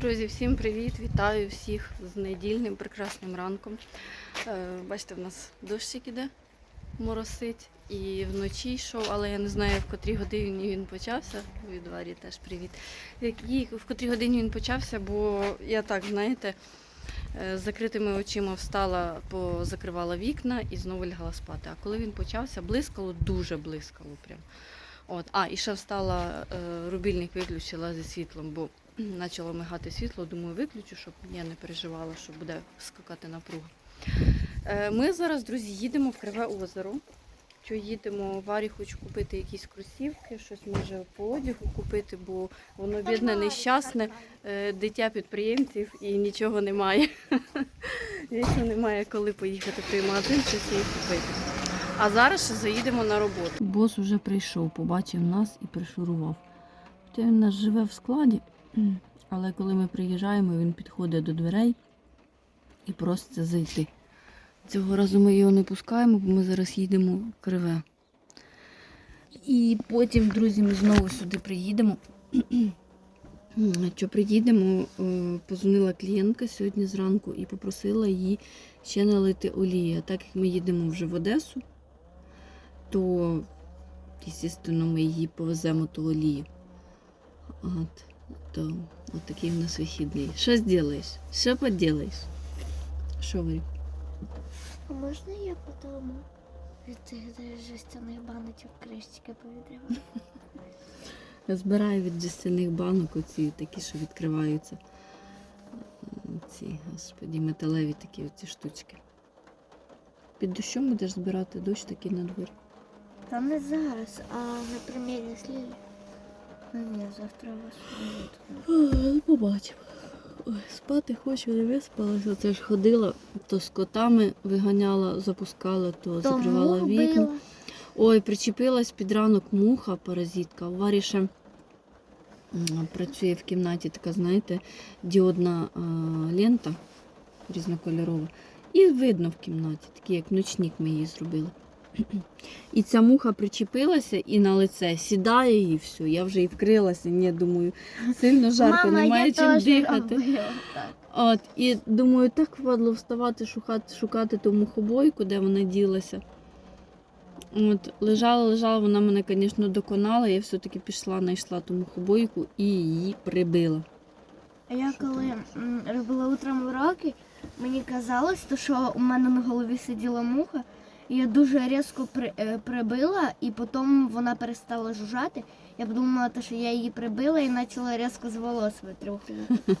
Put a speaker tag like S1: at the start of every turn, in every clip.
S1: Друзі, всім привіт! Вітаю всіх з недільним прекрасним ранком. Е, Бачите, в нас дощик іде, моросить і вночі йшов, але я не знаю, в котрій годині він почався. Від Варі теж привіт. В котрій годині він почався, бо я так, знаєте, е, з закритими очима встала, позакривала вікна і знову лягла спати. А коли він почався, блискало, дуже блискало прям. От, а, і ще встала, е, рубільник виключила зі світлом, бо почало мигати світло. Думаю, виключу, щоб я не переживала, що буде скакати напруга. Е, Ми зараз, друзі, їдемо в Криве озеро. Що їдемо, Варі хочу купити якісь кросівки, щось може по одягу купити, бо воно бідне, нещасне, е, дитя підприємців і нічого немає. Вічно немає коли поїхати в той магазин, щось їй купити. А зараз ще заїдемо на роботу. Бос уже прийшов, побачив нас і пришурував. Хоча він нас живе в складі, але коли ми приїжджаємо, він підходить до дверей і проситься зайти. Цього разу ми його не пускаємо, бо ми зараз їдемо в криве. І потім, друзі, ми знову сюди приїдемо. Що приїдемо, е, позвонила клієнтка сьогодні зранку і попросила її ще налити олії. Так як ми їдемо вже в Одесу, то, звісно, ми її повеземо ту олію. От, то от такий в нас вихідний. Що зробиш? Що поділаєш? Що говорю?
S2: А можна я потім від цих жестяних баночок кришечки повідриваю?
S1: Я збираю від жестяних банок оці такі, що відкриваються. Ці, господі, металеві такі оці штучки. Під дощом будеш збирати дощ такий на дворі.
S2: Та не зараз, а на примірі слів. Ну ні, завтра вас.
S1: Побачимо. Ой, спати хочу, не виспалася. Це ж ходила, то з котами виганяла, запускала, то закривала вікна. Ой, причепилась під ранок муха, паразитка. В Варі ще працює в кімнаті така, знаєте, діодна а, лента різнокольорова. І видно в кімнаті, такий як ночник ми її зробили. І ця муха причепилася і на лице сідає і все. Я вже і вкрилася. Ні, думаю, сильно жарко,
S2: Мама,
S1: немає
S2: я
S1: чим
S2: теж
S1: дихати.
S2: робила так.
S1: От, і думаю, так впадло вставати, шукати, шукати ту мухобойку, де вона ділася. От, лежала, лежала, вона мене, звісно, доконала. Я все-таки пішла, знайшла ту мухобойку і її прибила.
S2: А я
S1: Що
S2: коли
S1: там?
S2: м, робила утром уроки, мені казалось, то, що у мене на голові сиділа муха, я дуже різко при, е, прибила, і потім вона перестала жужжати. Я подумала, що я її прибила і почала різко з волос витрухувати.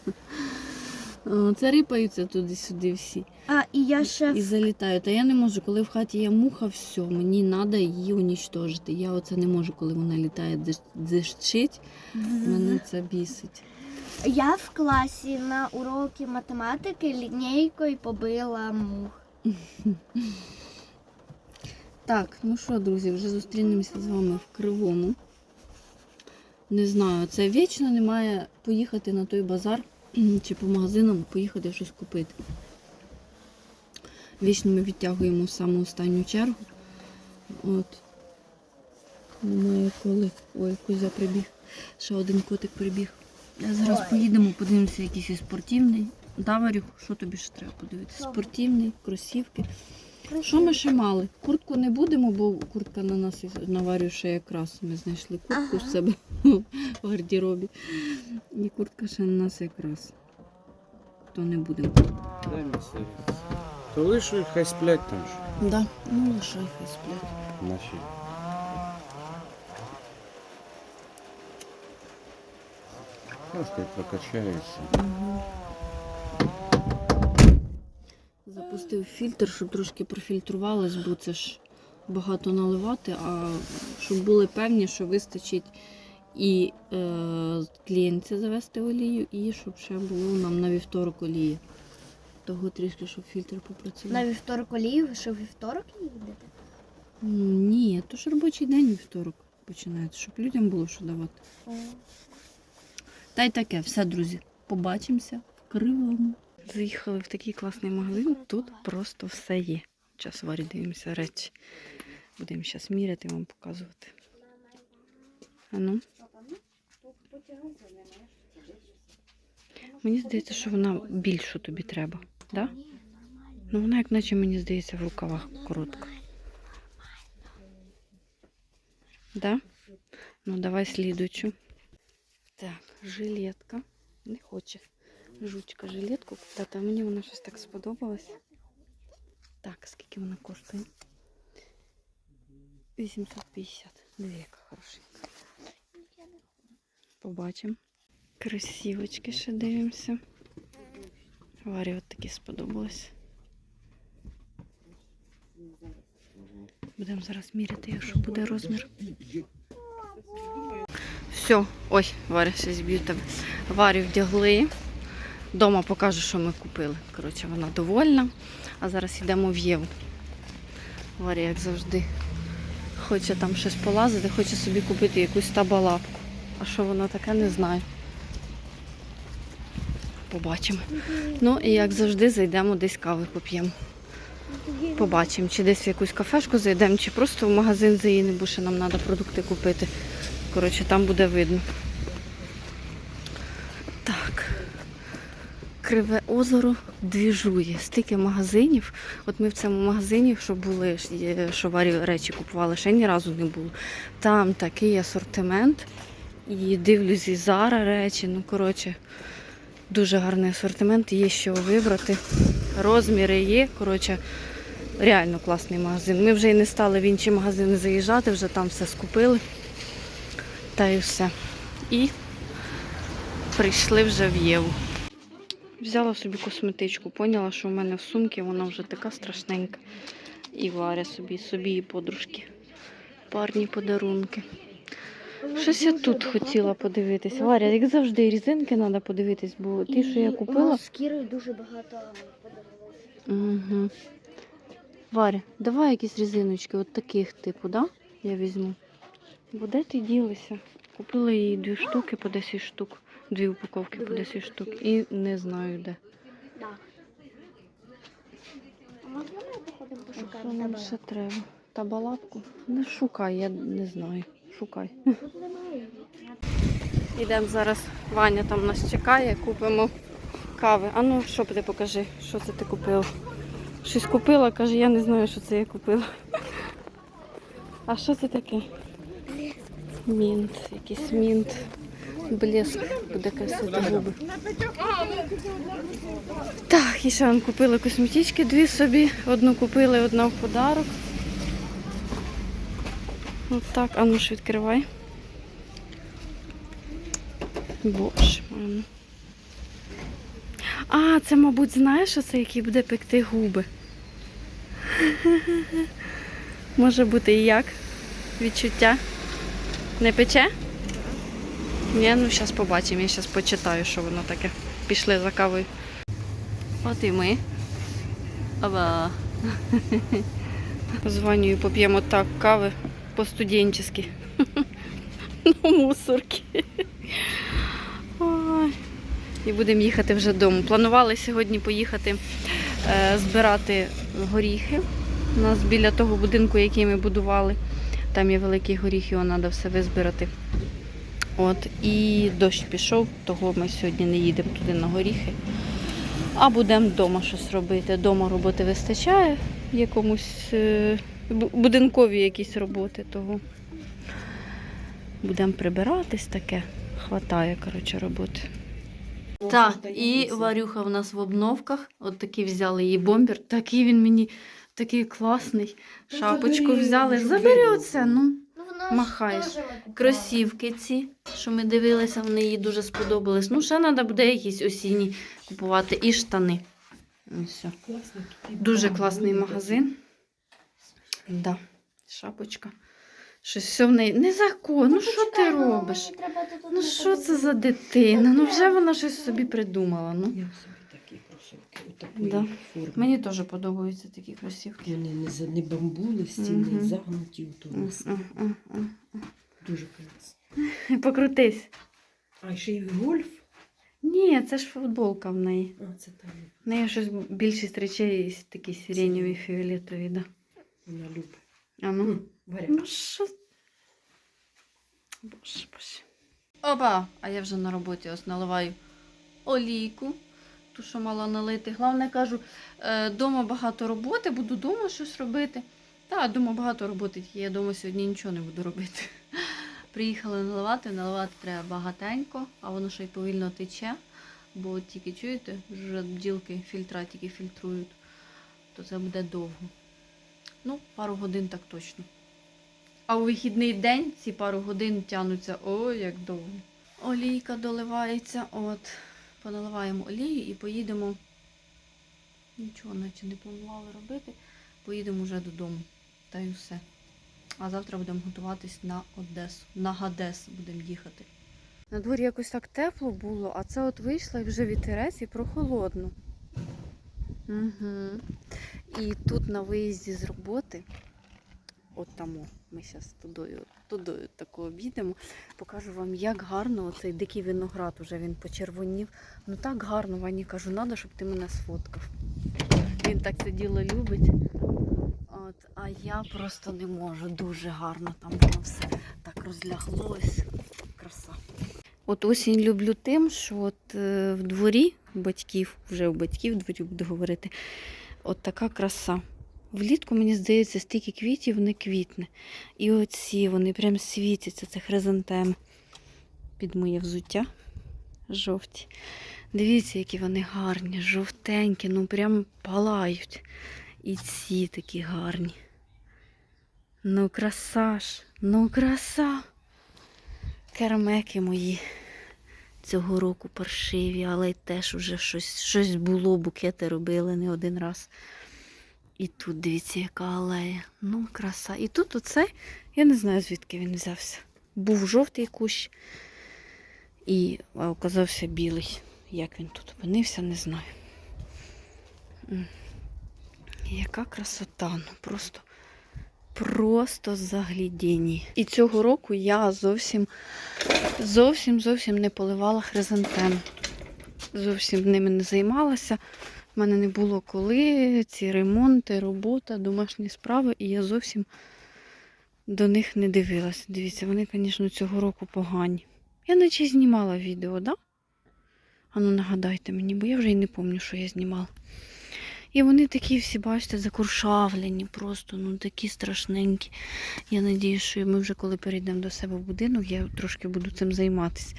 S1: Це рипаються туди-сюди всі.
S2: А, і я ще
S1: І
S2: в-
S1: залітають. А я не можу, коли в хаті є муха, все, мені треба її унічтожити. Я оце не можу, коли вона літає, дзищить. Мене це бісить.
S2: Я в класі на уроки математики лінійкою побила мух.
S1: Так, ну що, друзі, вже зустрінемося з вами в Кривому. Не знаю, це вічно немає поїхати на той базар чи по магазинам поїхати щось купити. Вічно ми відтягуємо в саму останню чергу. От. Немає коли. Ой, кузя прибіг. Ще один котик прибіг. Зараз
S2: Ой.
S1: поїдемо, подивимося якийсь спортивний. Да, Варюх, що тобі ще треба подивитися? Спортивний, кросівки. Що ми ще мали? Куртку не будемо, бо куртка на нас наварює ще якраз. Ми знайшли куртку
S2: Ага.
S1: в себе в гардеробі. І куртка ще на нас якраз. То не будемо.
S3: Дай мені сигаret. То лише хай сплять там ж
S1: Да, ну лишай хай сплять.
S3: наші. Трошки прокачаються.
S1: Запустив фільтр, щоб трошки профільтрувалось, бо це ж багато наливати, а щоб були певні, що вистачить і е, клієнтці завести олію, і щоб ще було нам на вівторок олії. Того трішки, щоб фільтр попрацював.
S2: На вівторок олію, ви що вівторок їдете?
S1: М, Ні, то ж робочий день вівторок починається, щоб людям було що давати. Та й таке, все, друзі. Побачимося в кривому. Заїхали в такий класний магазин. Тут просто все є. Час варі дивимося речі. Будемо зараз міряти вам показувати. А ну. Мені здається, що вона більшу тобі треба, да? Ну вона, як наче мені здається, в рукавах коротка. Да? Ну, давай слідуючу. Так, жилетка. Не хоче жучка жилетку купити, а мені вона щось так сподобалась. Так, скільки вона коштує? 850. Диви, яка хорошенька. Побачимо. Красивочки ще дивимося. Варі от такі сподобалось. Будемо зараз міряти, якщо буде розмір. Все, ой, Варя, ще зб'ю тебе. Варю вдягли. Дома покажу, що ми купили. Коротше, вона довольна. А зараз йдемо в Єву. Варя, як завжди, хоче там щось полазити, хоче собі купити якусь табалапку. А що воно таке, не знаю. Побачимо. Ну і як завжди, зайдемо десь кави поп'ємо. Побачимо, чи десь в якусь кафешку зайдемо, чи просто в магазин заїдемо, бо ще нам треба продукти купити. Коротше, там буде видно. Так. Криве озеро двіжує. Стільки магазинів. От ми в цьому магазині, що були, ж що варі речі купували, ще ні разу не було. Там такий асортимент. І дивлюсь і зараз речі. Ну, коротше, дуже гарний асортимент, є що вибрати. Розміри є. Коротше, реально класний магазин. Ми вже і не стали в інші магазини заїжджати, вже там все скупили. Та і все. І прийшли вже в Єву. Взяла собі косметичку, поняла, що в мене в сумці вона вже така страшненька. І Варя собі, собі і подружки. Парні подарунки. Щось я тут хотіла подивитись. Варя, як завжди, різинки треба подивитись, бо ті, що я купила.
S2: з Кірою дуже багато.
S1: Угу. Варя, давай якісь різиночки, от таких типу, да? Я візьму. Бо де ти ділися? Купила їй дві штуки по 10 штук, дві упаковки по 10 штук. І не знаю де.
S2: Да. А можна ми походимо
S1: А що нам ще треба? Табалапку? Не шукай, я не знаю. Шукай. Ідемо зараз. Ваня там нас чекає, купимо кави. А ну що ти покажи, що це ти купила? Щось купила, каже, я не знаю, що це я купила. А що це таке? Мінт, якийсь мінт. Блеск буде красити губи. Так, і ще вам купили косметички дві собі. Одну купили, одна в подарок. От так, а ну ж відкривай. Боже мой. А, це, мабуть, знаєш, що це який буде пекти губи. Може бути і як? Відчуття? Не пече? Ні, ну зараз побачимо, я зараз почитаю, що воно таке. Пішли за кавою. От і ми. Оба. Позвоню поп'ємо так кави по-студенчески. На мусорки. Ой. І будемо їхати вже додому. Планували сьогодні поїхати е, збирати горіхи. У нас біля того будинку, який ми будували, там є великий горіх, його треба все визбирати. От, і дощ пішов, того ми сьогодні не їдемо туди на горіхи. А будемо вдома щось робити. Дома роботи вистачає якомусь е, будинкові якісь роботи, того будемо прибиратись таке. Хватає, коротше, роботи. Так, і Варюха в нас в обновках. От такий взяли її бомбер. Такий він мені такий класний. Шапочку взяли. Забери оце, ну.
S2: Ну,
S1: Махаєш. Кросівки ці, що ми дивилися, вони їй дуже сподобались. Ну, ще треба буде якісь осінні купувати. І штани. Все. Дуже класний магазин. Да. Шапочка. Щось все в неї. Незаконно. Ну що ти
S2: ну,
S1: робиш? Ну що це за дитина? Ну вже вона щось собі придумала. Ну.
S3: Я собі такі кросівки у такої
S1: Да.
S3: форми.
S1: Мені теж подобаються такі кросівки.
S3: Вони не, за- не бамбулисті,
S1: Мгм.
S3: не загнуті у тому. Дуже класно.
S1: Покрутись.
S3: А ще й гольф.
S1: Ні, це ж футболка в неї.
S3: А, це там
S1: В неї щось більшість речей такі сиренєві, фіолетові, да.
S3: вона любить.
S1: А ну.
S3: Варя,
S1: Ну що? Боже, боже. Опа! А я вже на роботі ось наливаю олійку, ту, що мала налити. Головне, кажу, е, дома багато роботи, буду вдома щось робити. Та, дома багато роботи, тільки я дома сьогодні нічого не буду робити. Приїхали наливати, наливати треба багатенько, а воно ще й повільно тече. Бо тільки чуєте, вже бджілки фільтра тільки фільтрують, то це буде довго. Ну, пару годин так точно. А у вихідний день ці пару годин тягнуться ой, як довго. Олійка доливається, от, поналиваємо олію і поїдемо. Нічого наче не планували робити. Поїдемо вже додому. Та й все. А завтра будемо готуватись на Одесу. На Гадес будемо їхати. На дворі якось так тепло було, а це от вийшла і вже вітерець і прохолодно. Угу. І тут на виїзді з роботи, от там ми зараз тудою, тудою таку обійдемо, покажу вам, як гарно оцей дикий виноград уже він почервонів. Ну так гарно, Вані кажу, треба, щоб ти мене сфоткав. Він так це діло любить. От, а я просто не можу. Дуже гарно там воно все так розляглось. Краса. От осінь люблю тим, що от е, в дворі батьків, вже у батьків в дворі буду говорити, от така краса. Влітку, мені здається, стільки квітів не квітне. І оці вони прям світяться, це хризантеми. Під моє взуття жовті. Дивіться, які вони гарні, жовтенькі, ну прям палають. І ці такі гарні. Ну, краса ж, ну краса. Кермеки мої цього року паршиві, але й теж уже щось, щось було, букети робили не один раз. І тут дивіться, яка алея. Ну, краса. І тут оце, я не знаю, звідки він взявся. Був жовтий кущ і оказався білий. Як він тут опинився, не знаю. Яка красота, ну просто, просто заглядіння. І цього року я зовсім, зовсім, зовсім не поливала хризантем. Зовсім ними не займалася. У мене не було коли ці ремонти, робота, домашні справи, і я зовсім до них не дивилася. Дивіться, вони, звісно, цього року погані. Я наче знімала відео, да? Ану, нагадайте мені, бо я вже й не пам'ятаю, що я знімала. І вони такі всі, бачите, закуршавлені, просто ну такі страшненькі. Я надію, що ми вже коли перейдемо до себе в будинок, я трошки буду цим займатися.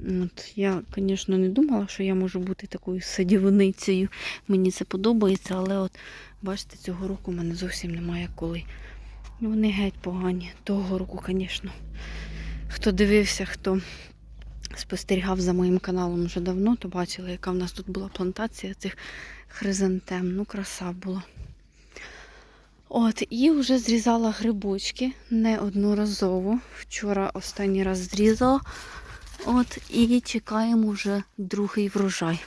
S1: От, я, звісно, не думала, що я можу бути такою садівницею. Мені це подобається, але от бачите, цього року в мене зовсім немає коли. Вони геть погані. Того року, звісно. Хто дивився, хто спостерігав за моїм каналом вже давно, то бачили, яка в нас тут була плантація цих хризантем. Ну, краса була. От, і вже зрізала грибочки неодноразово. Вчора останній раз зрізала. От, і чекаємо вже другий врожай.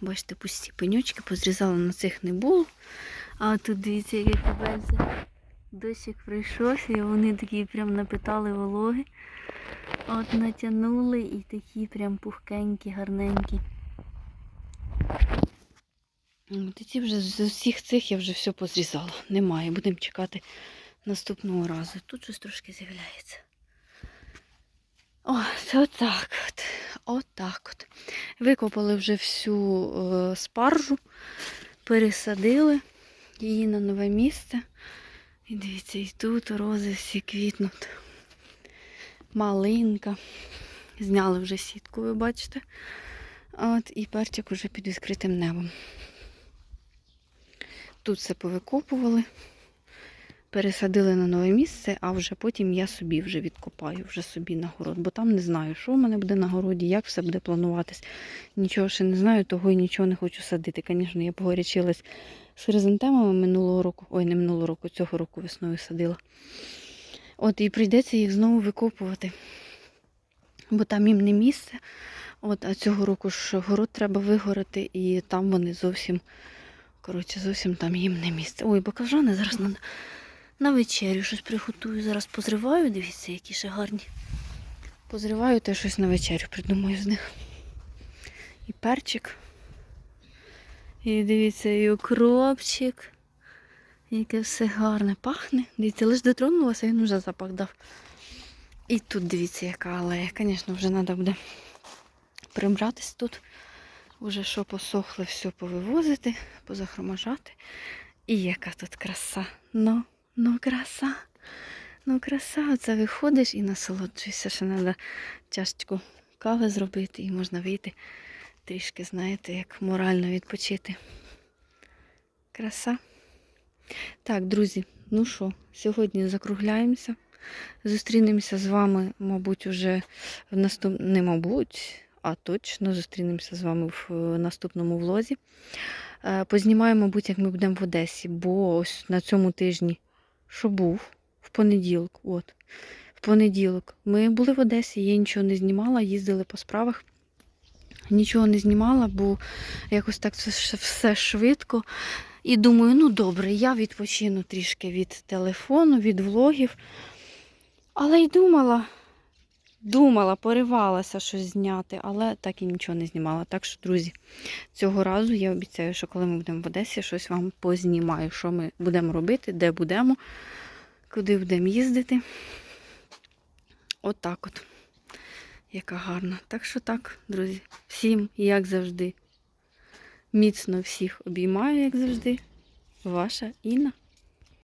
S1: Бачите, пусті пеньочки, позрізала на цих не було. А тут дивіться, яке кабельце. Дощик прийшовся, і вони такі прям напитали вологи. От натягнули і такі прям пухкенькі, гарненькі. От і ці вже з усіх цих я вже все позрізала. Немає. Будемо чекати наступного разу. Тут щось трошки з'являється. О, це отак от. Отак от. Викопали вже всю е, спаржу, пересадили її на нове місце. І дивіться, і тут рози всі квітнуть. Малинка. Зняли вже сітку, ви бачите. От, і перчик уже під відкритим небом. Тут все повикопували, пересадили на нове місце, а вже потім я собі вже відкопаю, вже собі на город. Бо там не знаю, що в мене буде на городі, як все буде плануватись. Нічого ще не знаю, того і нічого не хочу садити. Звісно, я погорячилась з хризантемами минулого року, ой, не минулого року, цього року весною садила. От і прийдеться їх знову викопувати, бо там їм не місце. От, а цього року ж город треба вигорати, і там вони зовсім, коротше, зовсім там їм не місце. Ой, баклажани зараз на, на вечерю щось приготую. Зараз позриваю, дивіться, які ще гарні. Позриваю те щось на вечерю, придумаю з них. І перчик. І дивіться, і укропчик. Яке все гарне пахне. Дивіться, лише дотронулася, він вже запах дав. І тут дивіться, яка алея. Звісно, вже треба буде прибратись тут. Уже що посохло, все повивозити, позахромажати. І яка тут краса. Ну, ну краса. Ну, краса, оце виходиш і насолоджуєшся, що треба чашечку кави зробити і можна вийти трішки, знаєте, як морально відпочити. Краса. Так, друзі, ну що, сьогодні закругляємося. Зустрінемося з вами, мабуть, уже в наступ... не мабуть, а точно зустрінемося з вами в е, наступному влозі. Е, Познімаю, мабуть, як ми будемо в Одесі, бо ось на цьому тижні, що був, в понеділок, от, в понеділок, ми були в Одесі, я нічого не знімала, їздили по справах. Нічого не знімала, бо якось так все, все швидко. І думаю, ну добре, я відпочину трішки від телефону, від влогів. Але й думала, думала, поривалася щось зняти, але так і нічого не знімала. Так що, друзі, цього разу я обіцяю, що коли ми будемо в Одесі, щось вам познімаю, що ми будемо робити, де будемо, куди будемо їздити. Отак от. Яка гарна. Так що так, друзі, всім, як завжди, міцно всіх обіймаю, як завжди. Ваша Інна.